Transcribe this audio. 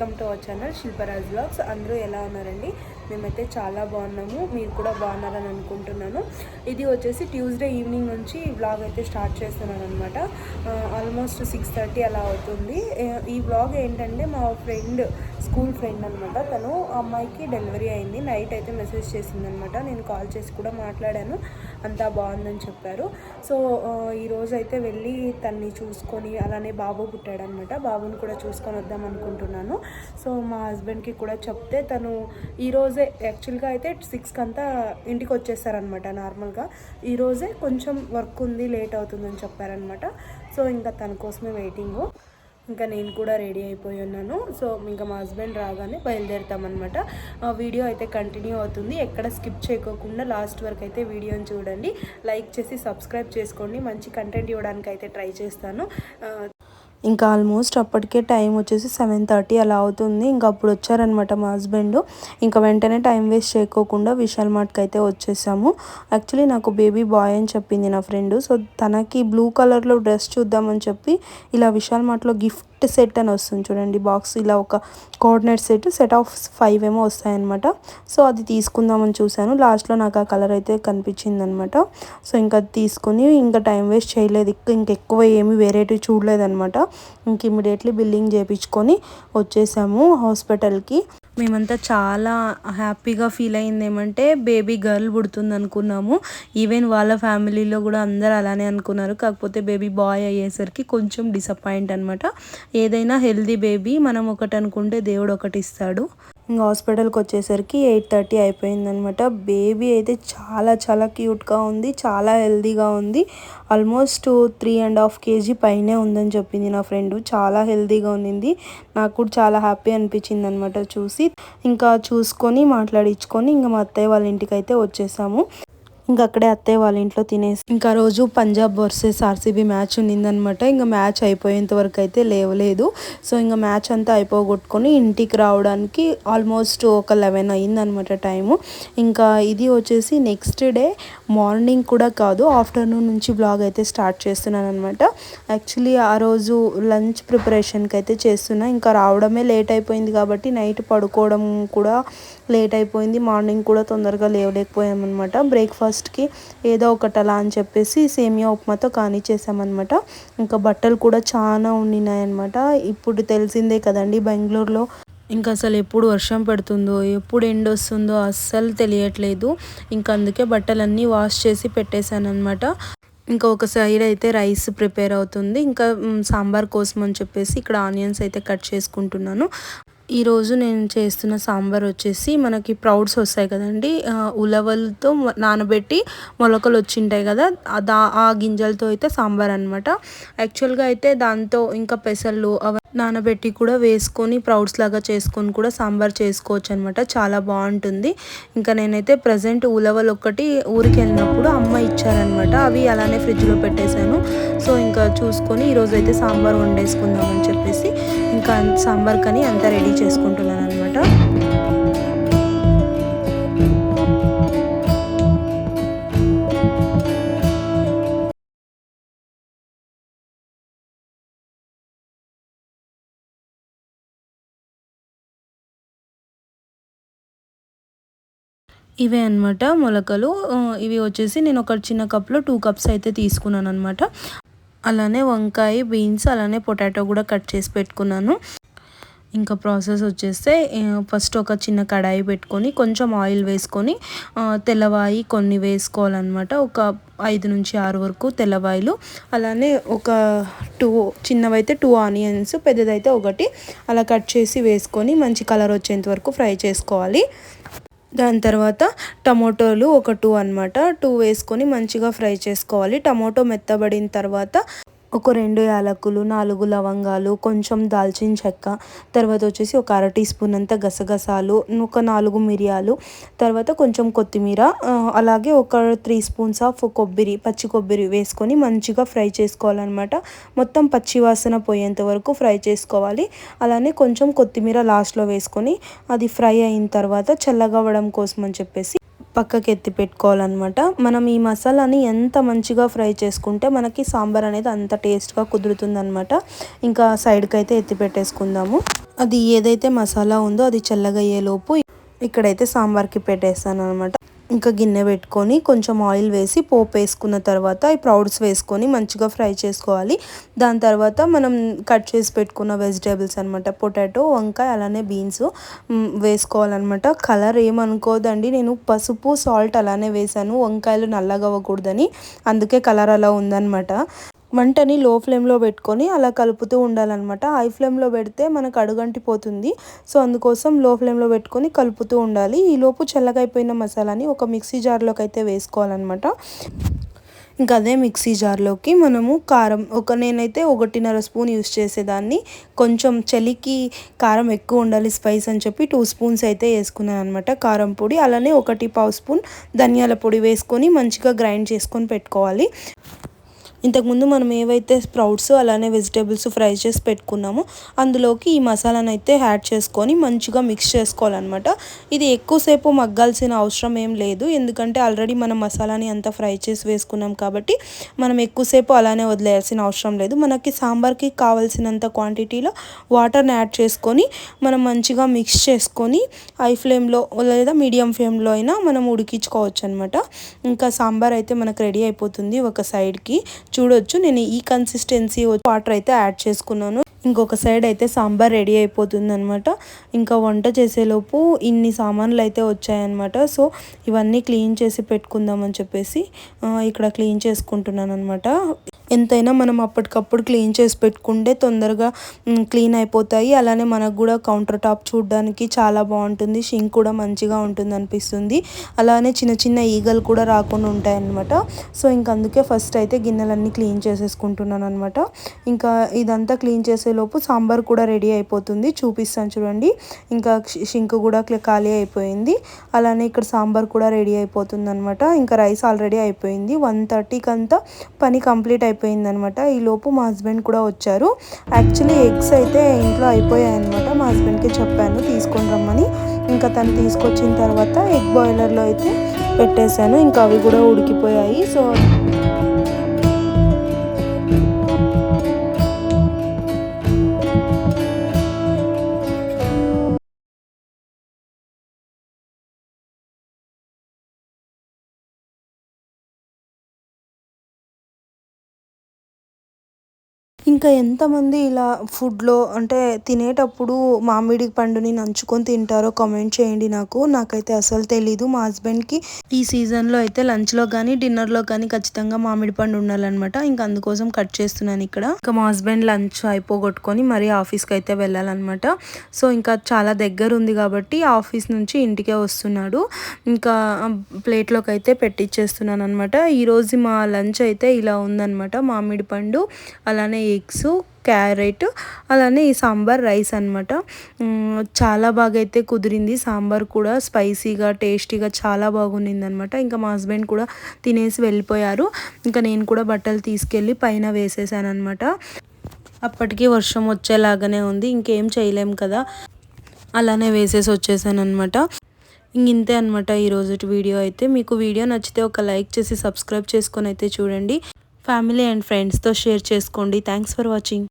Welcome to our channel Shilparaj blogs అందరూ ఎలా ఉన్నారండి? మేమైతే చాలా బాగున్నాము. మీరు కూడా బాగున్నారని అనుకుంటున్నాను. ఇది వచ్చేసి ట్యూస్డే ఈవినింగ్ నుంచి ఈ బ్లాగ్ అయితే స్టార్ట్ చేస్తున్నాను అనమాట ఆల్మోస్ట్ సిక్స్ థర్టీ అలా అవుతుంది. ఈ బ్లాగ్ ఏంటంటే మా ఫ్రెండ్ స్కూల్ ఫ్రెండ్ అనమాట తను అమ్మాయికి డెలివరీ అయింది. నైట్ అయితే మెసేజ్ చేసిందనమాట నేను కాల్ చేసి కూడా మాట్లాడాను. అంతా బాగుందని చెప్పారు. సో ఈరోజు అయితే వెళ్ళి తన్ని చూసుకొని అలానే బాబు పుట్టాడనమాట బాబుని కూడా చూసుకొని వద్దాం అనుకుంటున్నాను. సో మా హస్బెండ్కి కూడా చెప్తే తను ఈరోజే యాక్చువల్గా అయితే సిక్స్కి అంతా ఇంటికి వచ్చేస్తారనమాట నార్మల్గా ఈరోజే కొంచెం వర్క్ ఉంది లేట్ అవుతుందని చెప్పారనమాట సో ఇంకా తన కోసమే వెయిటింగు. ఇంకా నేను కూడా రెడీ అయిపోయి ఉన్నాను. సో ఇంకా మా హస్బెండ్ రాగానే బయలుదేరుతామన్నమాట. ఆ వీడియో అయితే కంటిన్యూ అవుతుంది. ఎక్కడ స్కిప్ చేయకోకుండా లాస్ట్ వరకు అయితే వీడియోని చూడండి. లైక్ చేసి సబ్స్క్రైబ్ చేసుకోండి. మంచి కంటెంట్ ఇవ్వడానికి అయితే ట్రై చేస్తాను. ఇంకా ఆల్మోస్ట్ అప్పటికే టైం వచ్చేసి సెవెన్ థర్టీ అలా అవుతుంది. ఇంకా అప్పుడు వచ్చారనమాట మా హస్బెండ్ ఇంకా వెంటనే టైం వేస్ట్ చేయకోకుండా విశాల్ మార్ట్కి అయితే వచ్చేసాము. యాక్చువల్లీ నాకు బేబీ బాయ్ అని చెప్పింది నా ఫ్రెండ్ సో తనకి బ్లూ కలర్లో డ్రెస్ చూద్దామని చెప్పి ఇలా విశాల్ మార్ట్లో గిఫ్ట్ సెట్ అని వస్తుంది చూడండి బాక్స్ ఇలా ఒక coordinate set set of five ఏమో వస్తాయన్నమాట. సో అది తీసుకుందామని చూశాను. లాస్ట్లో నాకు ఆ కలర్ అయితే కనిపించింది అనమాట సో ఇంకా అది తీసుకుని ఇంకా టైం వేస్ట్ చేయలేదు. ఇంకా ఇంకెక్కువ ఏమి వెరైటీ చూడలేదన్నమాట. ఇంక ఇమీడియట్లీ బిల్లింగ్ చేయించుకొని వచ్చేసాము హాస్పిటల్కి. మేమంతా చాలా హ్యాపీగా ఫీల్ అయింది ఏమంటే బేబీ గర్ల్ పుడుతుంది అనుకున్నాము ఈవెన్ వాళ్ళ ఫ్యామిలీలో కూడా అందరు అలానే అనుకున్నారు. కాకపోతే బేబీ బాయ్ అయ్యేసరికి కొంచెం డిసప్పాయింట్ అనమాట ఏదైనా హెల్దీ బేబీ మనం ఒకటి అనుకుంటే దేవుడు ఒకటి ఇస్తాడు. ఇంకా హాస్పిటల్కి వచ్చేసరికి ఎయిట్ థర్టీ అయిపోయిందనమాట. బేబీ అయితే చాలా చాలా క్యూట్గా ఉంది చాలా హెల్దీగా ఉంది. Almost three and half kg పైనే ఉందని చెప్పింది నా ఫ్రెండ్. చాలా హెల్దీగా ఉన్నింది నాకు కూడా చాలా హ్యాపీ అనిపించింది అనమాట చూసి. ఇంకా చూసుకొని మాట్లాడించుకొని ఇంకా మా అత్తయ్య వాళ్ళ ఇంటికి అయితే వచ్చేసాము. ఇంకా అక్కడే అత్తయ్య వాళ్ళ ఇంట్లో తినేసి. ఇంకా రోజు పంజాబ్ వర్సెస్ ఆర్సీబీ మ్యాచ్ ఉన్నిందనమాట ఇంకా మ్యాచ్ అయిపోయేంత వరకు అయితే లేవలేదు. సో ఇంకా మ్యాచ్ అంతా అయిపోగొట్టుకొని ఇంటికి రావడానికి ఆల్మోస్ట్ ఒక లెవెన్ అయిందనమాట టైము. ఇంకా ఇది వచ్చేసి నెక్స్ట్ డే మార్నింగ్ కూడా కాదు ఆఫ్టర్నూన్ నుంచి బ్లాగ్ అయితే స్టార్ట్ చేస్తున్నాను అనమాట యాక్చువల్లీ ఆ రోజు లంచ్ ప్రిపరేషన్కి అయితే చేస్తున్నా. ఇంకా రావడమే లేట్ అయిపోయింది కాబట్టి నైట్ పడుకోవడం కూడా లేట్ అయిపోయింది. మార్నింగ్ కూడా తొందరగా లేవలేకపోయామన్నమాట. బ్రేక్ఫాస్ట్కి ఏదో ఒకటి అలా అని చెప్పేసి సేమియా ఉప్మాతో కానిచ్చేసామన్నమాట. ఇంకా బట్టలు కూడా చాలా ఉండినాయన్నమాట. ఇప్పుడు తెలిసిందే కదండి బెంగళూరులో ఇంకా అసలు ఎప్పుడు వర్షం పడుతుందో ఎప్పుడు ఎండ్ వస్తుందో అస్సలు తెలియట్లేదు. ఇంకా అందుకే బట్టలన్నీ వాష్ చేసి పెట్టేశాను అనమాట ఇంకా ఒక సైడ్ అయితే రైస్ ప్రిపేర్ అవుతుంది. ఇంకా సాంబార్ కోసం అని చెప్పేసి ఇక్కడ ఆనియన్స్ అయితే కట్ చేసుకుంటున్నాను. ఈరోజు నేను చేస్తున్న సాంబార్ వచ్చేసి మనకి ప్రౌడ్స్ వస్తాయి కదండి. ఉలవలతో నానబెట్టి మొలకలు వచ్చింటాయి కదా దా ఆ గింజలతో అయితే సాంబార్ అనమాట యాక్చువల్గా అయితే దాంతో ఇంకా పెసళ్ళు అవి నానబెట్టి కూడా వేసుకొని ప్రౌడ్స్ లాగా చేసుకొని కూడా సాంబార్ చేసుకోవచ్చు అనమాట చాలా బాగుంటుంది. ఇంకా నేనైతే ప్రజెంట్ ఉలవలు ఒక్కటి ఊరికి వెళ్ళినప్పుడు అమ్మ ఇచ్చారనమాట అవి అలానే ఫ్రిడ్జ్లో పెట్టేశాను. చూసుకొని ఈరోజు అయితే సాంబార్ వండేసుకుందామని చెప్పేసి ఇంకా సాంబార్ కానీ అంతా రెడీ చేసుకుంటున్నాను అనమాట ఇవే అనమాట మొలకలు. ఇవి వచ్చేసి నేను ఒక చిన్న కప్లో టూ కప్స్ అయితే తీసుకున్నాను అనమాట అలానే వంకాయ బీన్స్ అలానే పొటాటో కూడా కట్ చేసి పెట్టుకున్నాను. ఇంకా ప్రాసెస్ వచ్చేస్తే ఫస్ట్ ఒక చిన్న కడాయి పెట్టుకొని కొంచెం ఆయిల్ వేసుకొని తెల్లవాయి కొన్ని వేసుకోవాలన్నమాట. ఒక ఐదు నుంచి ఆరు వరకు తెల్లవాయిలు. అలానే ఒక టూ చిన్నవైతే టూ ఆనియన్స్ పెద్దదైతే ఒకటి. అలా కట్ చేసి వేసుకొని మంచి కలర్ వచ్చేంత వరకు ఫ్రై చేసుకోవాలి. దాని తర్వాత టమోటోలు ఒక టూ అనమాట టూ వేసుకొని మంచిగా ఫ్రై చేసుకోవాలి. టమోటో మెత్తబడిన తర్వాత ఒక రెండు యాలకులు నాలుగు లవంగాలు కొంచెం దాల్చిన చెక్క తర్వాత వచ్చేసి ఒక అర టీ స్పూన్ అంత గసగసాలు ఒక నాలుగు మిరియాలు తర్వాత కొంచెం కొత్తిమీర అలాగే ఒక త్రీ స్పూన్స్ ఆఫ్ కొబ్బరి పచ్చి కొబ్బరి వేసుకొని మంచిగా ఫ్రై చేసుకోవాలన్నమాట. మొత్తం పచ్చి వాసన పోయేంత వరకు ఫ్రై చేసుకోవాలి. అలానే కొంచెం కొత్తిమీర లాస్ట్లో వేసుకొని అది ఫ్రై అయిన తర్వాత చల్లగవ్వడం కోసం అని చెప్పేసి పక్కకి ఎత్తి పెట్టుకోవాలన్నమాట. మనం ఈ మసాలాని ఎంత మంచిగా ఫ్రై చేసుకుంటే మనకి సాంబార్ అనేది అంత టేస్ట్గా కుదురుతుందనమాట ఇంకా సైడ్కి అయితే ఎత్తి పెట్టేసుకుందాము. అది ఏదైతే మసాలా ఉందో అది చల్లగయ్యేలోపు ఇక్కడైతే సాంబార్కి పెట్టేస్తాను అనమాట ఇంకా గిన్నె పెట్టుకొని కొంచెం ఆయిల్ వేసి పోపు వేసుకున్న తర్వాత ఈ ప్రౌడ్స్ వేసుకొని మంచిగా ఫ్రై చేసుకోవాలి. దాని తర్వాత మనం కట్ చేసి పెట్టుకున్న వెజిటేబుల్స్ అనమాట పొటాటో వంకాయ అలానే బీన్స్ వేసుకోవాలన్నమాట. కలర్ ఏమనుకోదండి నేను పసుపు సాల్ట్ అలానే వేసాను వంకాయలు నల్లగా అవ్వకూడదని అందుకే కలర్ అలా ఉందన్నమాట. మంటని లో ఫ్లేమ్లో పెట్టుకొని అలా కలుపుతూ ఉండాలన్నమాట. హై ఫ్లేమ్లో పెడితే మనకు అడుగంటిపోతుంది. సో అందుకోసం లో ఫ్లేమ్లో పెట్టుకొని కలుపుతూ ఉండాలి. ఈలోపు చల్లగైపోయిన మసాలాని ఒక మిక్సీ జార్లోకి అయితే వేసుకోవాలన్నమాట. ఇంకా అదే మిక్సీ జార్లోకి మనము కారం ఒక నేనైతే ఒకటిన్నర స్పూన్ యూస్ చేసేదాన్ని. కొంచెం చలికి కారం ఎక్కువ ఉండాలి స్పైస్ అని చెప్పి టూ స్పూన్స్ అయితే వేసుకున్నాను అనమాట కారం పొడి. అలానే ఒకటి పావు స్పూన్ ధనియాల పొడి వేసుకొని మంచిగా గ్రైండ్ చేసుకొని పెట్టుకోవాలి. ఇంతకుముందు మనం ఏవైతే స్ప్రౌట్స్ అలానే వెజిటేబుల్స్ ఫ్రై చేసి పెట్టుకున్నామో అందులోకి ఈ మసాలాను అయితే యాడ్ చేసుకొని మంచిగా మిక్స్ చేసుకోవాలన్నమాట. ఇది ఎక్కువసేపు మగ్గాల్సిన అవసరం ఏం లేదు. ఎందుకంటే ఆల్రెడీ మనం మసాలాని అంతా ఫ్రై చేసి వేసుకున్నాం కాబట్టి మనం ఎక్కువసేపు అలానే వదిలేయాల్సిన అవసరం లేదు. మనకి సాంబార్కి కావాల్సినంత క్వాంటిటీలో వాటర్ని యాడ్ చేసుకొని మనం మంచిగా మిక్స్ చేసుకొని హై ఫ్లేమ్లో లేదా మీడియం ఫ్లేమ్లో అయినా మనం ఉడికించుకోవచ్చు అనమాట ఇంకా సాంబార్ అయితే మనకు రెడీ అయిపోతుంది ఒక సైడ్కి. చూడొచ్చు. నేను ఈ కన్సిస్టెన్సీ వాటర్ అయితే యాడ్ చేసుకున్నాను. ఇంకొక సైడ్ అయితే సాంబార్ రెడీ అయిపోతుంది అనమాట ఇంకా వంట చేసేలోపు ఇన్ని సామాన్లు అయితే వచ్చాయన్నమాట. సో ఇవన్నీ క్లీన్ చేసి పెట్టుకుందామని చెప్పేసి ఇక్కడ క్లీన్ చేసుకుంటున్నాను అనమాట ఎంతైనా మనం అప్పటికప్పుడు క్లీన్ చేసి పెట్టుకుంటే తొందరగా క్లీన్ అయిపోతాయి. అలానే మనకు కూడా కౌంటర్ టాప్ చూడడానికి చాలా బాగుంటుంది. షింక్ కూడా మంచిగా ఉంటుంది అనిపిస్తుంది అలానే చిన్న చిన్న ఈగలు కూడా రాకుండా ఉంటాయన్నమాట. సో ఇంక అందుకే ఫస్ట్ అయితే గిన్నెలన్నీ క్లీన్ చేసేసుకుంటున్నాను అనమాట ఇంకా ఇదంతా క్లీన్ చేసే చేసేలోపు సాంబార్ కూడా రెడీ అయిపోతుంది. చూపిస్తాను చూడండి. ఇంకా షింక్ కూడా ఖాళీ అయిపోయింది. అలానే ఇక్కడ సాంబార్ కూడా రెడీ అయిపోతుంది అనమాట ఇంకా రైస్ ఆల్రెడీ అయిపోయింది. వన్ థర్టీకి అంతా పని కంప్లీట్ అయిపోయింది అనమాట ఈలోపు మా హస్బెండ్ కూడా వచ్చారు. యాక్చువల్లీ ఎగ్స్ అయితే ఇంట్లో అయిపోయాయి అనమాట మా హస్బెండ్కి చెప్పాను తీసుకొని రమ్మని. ఇంకా తను తీసుకొచ్చిన తర్వాత ఎగ్ బాయిలర్లో అయితే పెట్టేశాను. ఇంకా అవి కూడా ఉడికిపోయాయి. సో ఇంకా ఎంతమంది ఇలా ఫుడ్లో అంటే తినేటప్పుడు మామిడి పండుని నంచుకొని తింటారో కామెంట్ చేయండి నాకు. నాకైతే అసలు తెలీదు. మా హస్బెండ్కి ఈ సీజన్లో అయితే లంచ్లో కానీ డిన్నర్లో కానీ ఖచ్చితంగా మామిడి పండు ఉండాలన్నమాట. ఇంకా అందుకోసం కట్ చేస్తున్నాను ఇక్కడ. ఇంకా మా హస్బెండ్ లంచ్ అయిపోగొట్టుకొని మరీ ఆఫీస్కి అయితే వెళ్ళాలన్నమాట. సో ఇంకా చాలా దగ్గర ఉంది కాబట్టి ఆఫీస్ నుంచి ఇంటికే వస్తున్నాడు. ఇంకా ప్లేట్లోకి అయితే పెట్టిచ్చేస్తున్నాను అనమాట ఈరోజు మా లంచ్ అయితే ఇలా ఉందన్నమాట. మామిడి పండు అలానే ఎగ్స్ క్యారెట్ అలానే ఈ సాంబార్ రైస్ అనమాట చాలా బాగా అయితే కుదిరింది. సాంబార్ కూడా స్పైసీగా టేస్టీగా చాలా బాగుండింది అనమాట ఇంకా మా హస్బెండ్ కూడా తినేసి వెళ్ళిపోయారు. ఇంకా నేను కూడా బట్టలు తీసుకెళ్ళి పైన వేసేసాను అనమాట అప్పటికి వర్షం వచ్చేలాగానే ఉంది. ఇంకేం చేయలేం కదా. అలానే వేసేసి వచ్చేసాను అనమాట ఇంతే అనమాట ఈరోజు వీడియో అయితే. మీకు వీడియో నచ్చితే ఒక లైక్ చేసి సబ్స్క్రైబ్ చేసుకొని అయితే చూడండి. ఫ్యామిలీ అండ్ ఫ్రెండ్స్తో షేర్ చేసుకోండి. Thanks for watching